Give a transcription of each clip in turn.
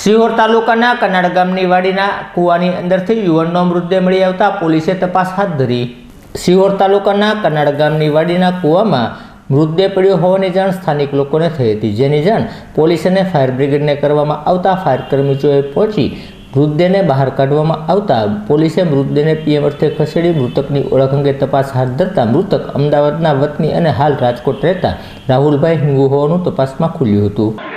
સિહોર તાલુકાના કનાડ ગામની વાડીના કૂવાની અંદરથી યુવાનનો મૃતદેહ મળી આવતા પોલીસે તપાસ હાથ ધરી. સિહોર તાલુકાના કનાડ ગામની વાડીના કૂવામાં મૃતદેહ પડ્યો હોવાની જાણ સ્થાનિક લોકોને થઈ હતી. જેની જાણ પોલીસ અને ફાયર બ્રિગેડને કરવામાં આવતા ફાયર કર્મચારીઓએ પહોંચી મૃતદેહને બહાર કાઢવામાં આવતા પોલીસે મૃતદેહને પીએમ અર્થે ખસેડી મૃતકની ઓળખ અંગે તપાસ હાથ ધરતા મૃતક અમદાવાદના વતની અને હાલ રાજકોટ રહેતા રાહુલભાઈ હિંગુ હોવાનું તપાસમાં ખુલ્યું હતું.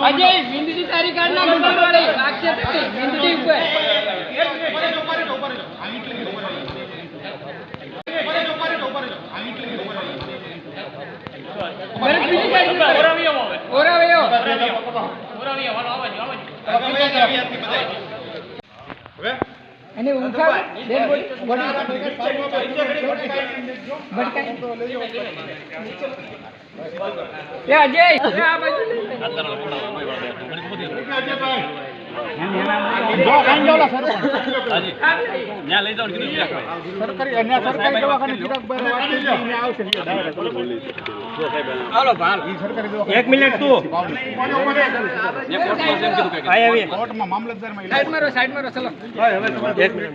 અજય વિંદડી તારીખ કાઢ અને ઉઠાવ બેન ભટકાય એ અજય. આ બાજુ એક મિનિટ તું. ચલો. એક મિનિટ.